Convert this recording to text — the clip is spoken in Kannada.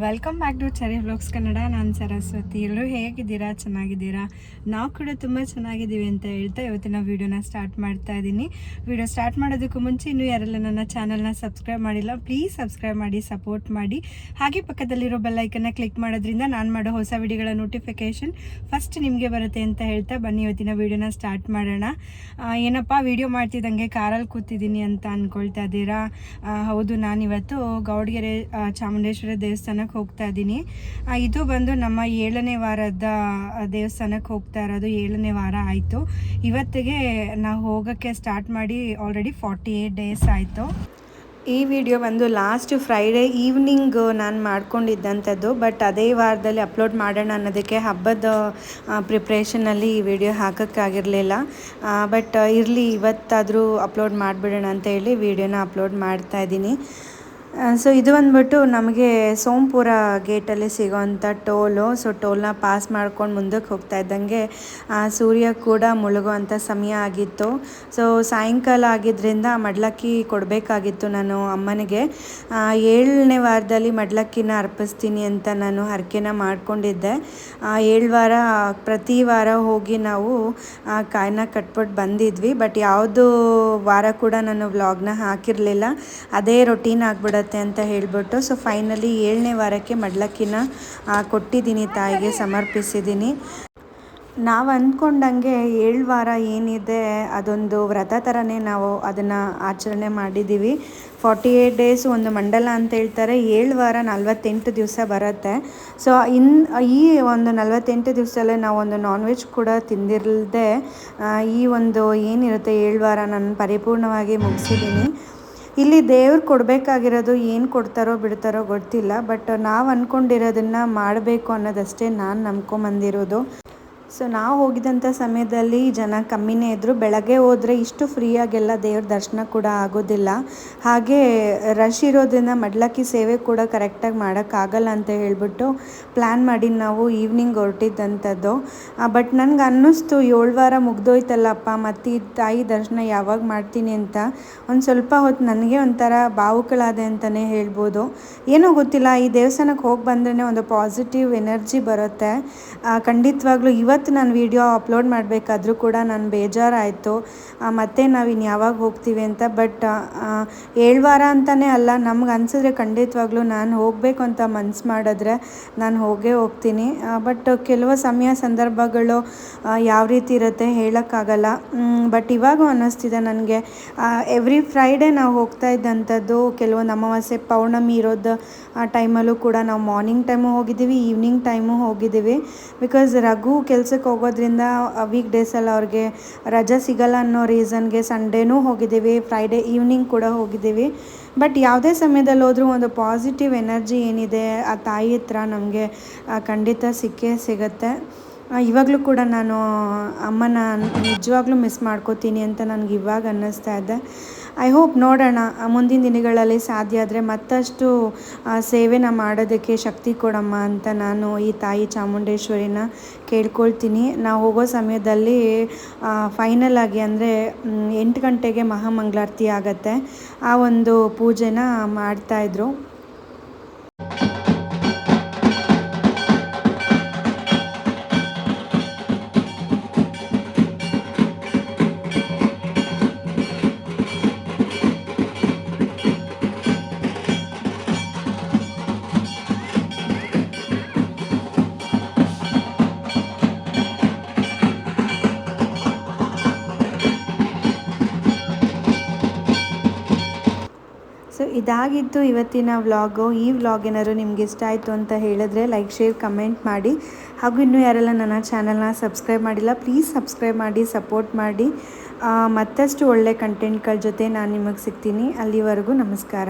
Welcome back to Cherry vlogs Kannada ನಾನು ಸರಸ್ವತಿ. ಎಲ್ಲರೂ ಹೇಗಿದ್ದೀರಾ? ಚೆನ್ನಾಗಿದ್ದೀರಾ? ನಾವು ಕೂಡ ತುಂಬ ಚೆನ್ನಾಗಿದ್ದೀವಿ ಅಂತ ಹೇಳ್ತಾ ಇವತ್ತಿನ ವೀಡಿಯೋನ ಸ್ಟಾರ್ಟ್ ಮಾಡ್ತಾ ಇದ್ದೀನಿ ವೀಡಿಯೋ ಸ್ಟಾರ್ಟ್ ಮಾಡೋದಕ್ಕೂ ಮುಂಚೆ ಇನ್ನೂ ಯಾರೆಲ್ಲ ನನ್ನ ಚಾನಲ್ನ ಸಬ್ಸ್ಕ್ರೈಬ್ ಮಾಡಿಲ್ಲ ಪ್ಲೀಸ್ ಸಬ್ಸ್ಕ್ರೈಬ್ ಮಾಡಿ ಸಪೋರ್ಟ್ ಮಾಡಿ. ಹಾಗೆ ಪಕ್ಕದಲ್ಲಿರೋ ಬೆಲ್ಲೈಕನ್ನ ಕ್ಲಿಕ್ ಮಾಡೋದ್ರಿಂದ ನಾನು ಮಾಡೋ ಹೊಸ ವಿಡಿಯೋಗಳ ನೋಟಿಫಿಕೇಷನ್ ಫಸ್ಟ್ ನಿಮಗೆ ಬರುತ್ತೆ ಅಂತ ಹೇಳ್ತಾ ಬನ್ನಿ, ಇವತ್ತಿನ ವೀಡಿಯೋನ ಸ್ಟಾರ್ಟ್ ಮಾಡೋಣ. ಏನಪ್ಪ, ವೀಡಿಯೋ ಮಾಡ್ತಿದ್ದಂಗೆ ಕಾರಲ್ಲಿ ಕೂತಿದ್ದೀನಿ ಅಂತ ಅಂದ್ಕೊಳ್ತಾ ಇದ್ದೀರಾ? ಹೌದು, ನಾನಿವತ್ತು ಗೌಡಗೆರೆ ಚಾಮುಂಡೇಶ್ವರ ಚಾಮುಂಡೇಶ್ವರಿ ದೇವಸ್ಥಾನಕ್ಕೆ ಹೋಗ್ತಾ ಇದ್ದೀನಿ. ಇದು ಬಂದು ನಮ್ಮ ಏಳನೇ ವಾರದ ದೇವಸ್ಥಾನಕ್ಕೆ ಹೋಗ್ತಾ ಇರೋದು ಏಳನೇ ವಾರ ಆಯಿತು. ಇವತ್ತಿಗೆ ನಾವು ಹೋಗೋಕ್ಕೆ ಸ್ಟಾರ್ಟ್ ಮಾಡಿ ಆಲ್ರೆಡಿ ಫಾರ್ಟಿ ಏಯ್ಟ್ ಡೇಸ್ ಆಯಿತು. ಈ ವಿಡಿಯೋ ಬಂದು ಲಾಸ್ಟ್ ಫ್ರೈಡೇ ಈವ್ನಿಂಗ್ ನಾನು ಮಾಡ್ಕೊಂಡಿದ್ದಂಥದ್ದು ಬಟ್ ಅದೇ ವಾರದಲ್ಲಿ ಅಪ್ಲೋಡ್ ಮಾಡೋಣ ಅನ್ನೋದಕ್ಕೆ ಹಬ್ಬದ ಪ್ರಿಪ್ರೇಷನಲ್ಲಿ ಈ ವಿಡಿಯೋ ಹಾಕೋಕ್ಕಾಗಿರಲಿಲ್ಲ. ಬಟ್ ಇರಲಿ, ಇವತ್ತಾದರೂ ಅಪ್ಲೋಡ್ ಮಾಡಿಬಿಡೋಣ ಅಂತ ಹೇಳಿ ವಿಡಿಯೋನ ಅಪ್ಲೋಡ್ ಮಾಡ್ತಾ ಇದ್ದೀನಿ. ಸೊ ಇದು ಬಂದ್ಬಿಟ್ಟು ನಮಗೆ ಸೋಂಪುರ ಗೇಟಲ್ಲಿ ಸಿಗೋವಂಥ ಟೋಲು. ಸೊ ಟೋಲ್ನ ಪಾಸ್ ಮಾಡ್ಕೊಂಡು ಮುಂದಕ್ಕೆ ಹೋಗ್ತಾ ಇದ್ದಂಗೆ ಸೂರ್ಯ ಕೂಡ ಮುಳುಗುವಂಥ ಸಮಯ ಆಗಿತ್ತು. ಸೊ ಸಾಯಂಕಾಲ ಆಗಿದ್ದರಿಂದ ಮಡ್ಲಕ್ಕಿ ಕೊಡಬೇಕಾಗಿತ್ತು ನಾನು ಅಮ್ಮನಿಗೆ. ಏಳನೇ ವಾರದಲ್ಲಿ ಮಡ್ಲಕ್ಕಿನ ಅರ್ಪಿಸ್ತೀನಿ ಅಂತ ನಾನು ಹರಕೆನ ಮಾಡಿಕೊಂಡಿದ್ದೆ. ಏಳು ವಾರ, ಪ್ರತಿ ವಾರ ಹೋಗಿ ನಾವು ಕಾಯನ್ನ ಕಟ್ಬಿಟ್ಟು ಬಂದಿದ್ವಿ. ಬಟ್ ಯಾವುದು ವಾರ ಕೂಡ ನಾನು ವ್ಲಾಗ್ನ ಹಾಕಿರಲಿಲ್ಲ. ಅದೇ ರೊಟೀನ್ ಆಗಿಬಿಡತ್ತೆ ಅಂತ ಹೇಳಿಬಿಟ್ಟು ಸೊ ಫೈನಲಿ ಏಳನೇ ವಾರಕ್ಕೆ ಮಡ್ಲಕ್ಕಿನ ಕೊಟ್ಟಿದ್ದೀನಿ ತಾಯಿಗೆ, ಸಮರ್ಪಿಸಿದ್ದೀನಿ. ನಾವು ಅಂದ್ಕೊಂಡಂಗೆ ಏಳು ವಾರ ಏನಿದೆ, ಅದೊಂದು ವ್ರತ ಥರನೇ ನಾವು ಅದನ್ನು ಆಚರಣೆ ಮಾಡಿದ್ದೀವಿ ಫಾರ್ಟಿ ಏಯ್ಟ್ ಡೇಸ್ ಒಂದು ಮಂಡಲ ಅಂತ ಹೇಳ್ತಾರೆ, ಏಳು ವಾರ ನಲ್ವತ್ತೆಂಟು ದಿವಸ ಬರುತ್ತೆ. ಸೊ ಇನ್, ಈ ಒಂದು ನಲ್ವತ್ತೆಂಟು ದಿವಸದಲ್ಲೇ ನಾವು ಒಂದು ನಾನ್ ವೆಜ್ ಕೂಡ ತಿಂದಿರಲ್ದೆ ಈ ಒಂದು ಏನಿರುತ್ತೆ ಏಳು ವಾರ ನಾನು ಪರಿಪೂರ್ಣವಾಗಿ ಮುಗಿಸಿದ್ದೀನಿ ಇಲ್ಲಿ ದೇವ್ರು ಕೊಡಬೇಕಾಗಿರೋದು ಏನು ಕೊಡ್ತಾರೋ ಬಿಡ್ತಾರೋ ಗೊತ್ತಿಲ್ಲ ಬಟ್ ನಾವು ಅಂದ್ಕೊಂಡಿರೋದನ್ನು ಮಾಡಬೇಕು ಅನ್ನೋದಷ್ಟೇ ನಾನು ನಂಬ್ಕೊಂಬಂದಿರೋದು. ಸೊ ನಾವು ಹೋಗಿದ್ದಂಥ ಸಮಯದಲ್ಲಿ ಜನ ಕಮ್ಮಿನೇ ಇದ್ದರು ಬೆಳಗ್ಗೆ ಹೋದರೆ ಇಷ್ಟು ಫ್ರೀಯಾಗೆಲ್ಲ ದೇವ್ರ ದರ್ಶನ ಕೂಡ ಆಗೋದಿಲ್ಲ. ಹಾಗೆ ರಶ್ ಇರೋದ್ರಿಂದ ಮಡ್ಲಕ್ಕಿ ಸೇವೆ ಕೂಡ ಕರೆಕ್ಟಾಗಿ ಮಾಡೋಕ್ಕಾಗಲ್ಲ ಅಂತ ಹೇಳ್ಬಿಟ್ಟು ಪ್ಲ್ಯಾನ್ ಮಾಡಿ ನಾವು ಈವ್ನಿಂಗ್ ಹೊರಟಿದ್ದಂಥದ್ದು ಬಟ್ ನನಗೆ ಅನ್ನಿಸ್ತು, ಏಳು ವಾರ ಮುಗ್ದೋಯ್ತಲ್ಲಪ್ಪ ಮತ್ತು ಈ ತಾಯಿ ದರ್ಶನ ಯಾವಾಗ ಮಾಡ್ತೀನಿ ಅಂತ. ಒಂದು ಸ್ವಲ್ಪ ಹೊತ್ತು ನನಗೆ ಒಂಥರ ಬಾವುಗಳಾದೆ ಅಂತಲೇ ಹೇಳ್ಬೋದು. ಏನೂ ಗೊತ್ತಿಲ್ಲ, ಈ ದೇವಸ್ಥಾನಕ್ಕೆ ಹೋಗಿ ಬಂದ್ರೇ ಒಂದು ಪಾಸಿಟಿವ್ ಎನರ್ಜಿ ಬರುತ್ತೆ. ಖಂಡಿತವಾಗ್ಲೂ ಇವತ್ತು ನಾನು ವಿಡಿಯೋ ಅಪ್ಲೋಡ್ ಮಾಡಬೇಕಾದ್ರೂ ಕೂಡ ನಾನು ಬೇಜಾರಾಯಿತು. ಮತ್ತೆ ನಾವು ಇನ್ನು ಯಾವಾಗ ಹೋಗ್ತೀವಿ ಅಂತ, ಬಟ್ ಏಳು ವಾರ ಅಂತಲೇ ಅಲ್ಲ, ನಮ್ಗೆ ಅನಿಸಿದ್ರೆ ಖಂಡಿತವಾಗ್ಲೂ ನಾನು ಹೋಗಬೇಕು ಅಂತ ಮನ್ಸು ಮಾಡಿದ್ರೆ ನಾನು ಹೋಗೇ ಹೋಗ್ತೀನಿ. ಬಟ್ ಕೆಲವು ಸಮಯ ಸಂದರ್ಭಗಳು ಯಾವ ರೀತಿ ಇರುತ್ತೆ ಹೇಳೋಕ್ಕಾಗಲ್ಲ. ಬಟ್ ಇವಾಗೂ ಅನ್ನಿಸ್ತಿದೆ ನನಗೆ. ಎವ್ರಿ ಫ್ರೈಡೇ ನಾವು ಹೋಗ್ತಾ ಇದ್ದಂಥದ್ದು ಕೆಲವೊಂದು ಅಮಾವಾಸ್ಯೆ ಪೌರ್ಣಮಿ ಇರೋದು, ಆ ಟೈಮಲ್ಲೂ ಕೂಡ ನಾವು ಮಾರ್ನಿಂಗ್ ಟೈಮು ಹೋಗಿದ್ದೀವಿ ಈವ್ನಿಂಗ್ ಟೈಮು ಹೋಗಿದ್ದೀವಿ. ಬಿಕಾಸ್ ರಘು ಕೆಲ್ಸಕ್ಕೆ ಹೋಗೋದ್ರಿಂದ ವೀಕ್ ಡೇಸಲ್ಲಿ ಅವ್ರಿಗೆ ರಜೆ ಸಿಗಲ್ಲ ಅನ್ನೋ ರೀಸನ್ಗೆ ಸಂಡೇನೂ ಹೋಗಿದ್ದೀವಿ ಫ್ರೈಡೇ ಈವ್ನಿಂಗ್ ಕೂಡ ಹೋಗಿದ್ದೀವಿ. ಬಟ್ ಯಾವುದೇ ಸಮಯದಲ್ಲಿ ಹೋದರೂ ಒಂದು ಪಾಸಿಟಿವ್ ಎನರ್ಜಿ ಏನಿದೆ, ಆ ತಾಯಿ ಹತ್ರ ನಮಗೆ ಖಂಡಿತ ಸಿಕ್ಕೇ ಸಿಗುತ್ತೆ. ಇವಾಗಲೂ ಕೂಡ ನಾನು ಅಮ್ಮನ ನಿಜವಾಗ್ಲೂ ಮಿಸ್ ಮಾಡ್ಕೋತೀನಿ ಅಂತ ನನಗೆ ಇವಾಗ ಅನ್ನಿಸ್ತಾ ಇದೆ. ಐ ಹೋಪ್ ನೋಡೋಣ. ಮುಂದಿನ ದಿನಗಳಲ್ಲಿ ಸಾಧ್ಯ ಆದರೆ ಮತ್ತಷ್ಟು ಸೇವೆನ ಮಾಡೋದಕ್ಕೆ ಶಕ್ತಿ ಕೊಡಮ್ಮ ಅಂತ ನಾನು ಈ ತಾಯಿ ಚಾಮುಂಡೇಶ್ವರಿನ ಕೇಳ್ಕೊಳ್ತೀನಿ. ನಾವು ಹೋಗೋ ಸಮಯದಲ್ಲಿ ಫೈನಲ್ ಆಗಿ ಅಂದರೆ ಎಂಟು ಗಂಟೆಗೆ ಮಹಾಮಂಗಳಾರತಿ ಆಗತ್ತೆ. ಆ ಒಂದು ಪೂಜೆನ ಮಾಡ್ತಾಯಿದ್ರು ಇದಾಗಿತ್ತು ಇವತ್ತಿನ ವ್ಲಾಗು, ಈ ವ್ಲಾಗ್ ಏನಾದ್ರು ನಿಮ್ಗೆ ಇಷ್ಟ ಆಯಿತು ಅಂತ ಹೇಳಿದ್ರೆ ಲೈಕ್ ಶೇರ್ ಕಮೆಂಟ್ ಮಾಡಿ. ಹಾಗೂ ಇನ್ನೂ ಯಾರೆಲ್ಲ ನನ್ನ ಚಾನಲ್ನ ಸಬ್ಸ್ಕ್ರೈಬ್ ಮಾಡಿಲ್ಲ ಪ್ಲೀಸ್ ಸಬ್ಸ್ಕ್ರೈಬ್ ಮಾಡಿ ಸಪೋರ್ಟ್ ಮಾಡಿ. ಮತ್ತಷ್ಟು ಒಳ್ಳೆ ಕಂಟೆಂಟ್ಗಳ ಜೊತೆ ನಾನು ನಿಮಗೆ ಸಿಗ್ತೀನಿ. ಅಲ್ಲಿವರೆಗೂ ನಮಸ್ಕಾರ.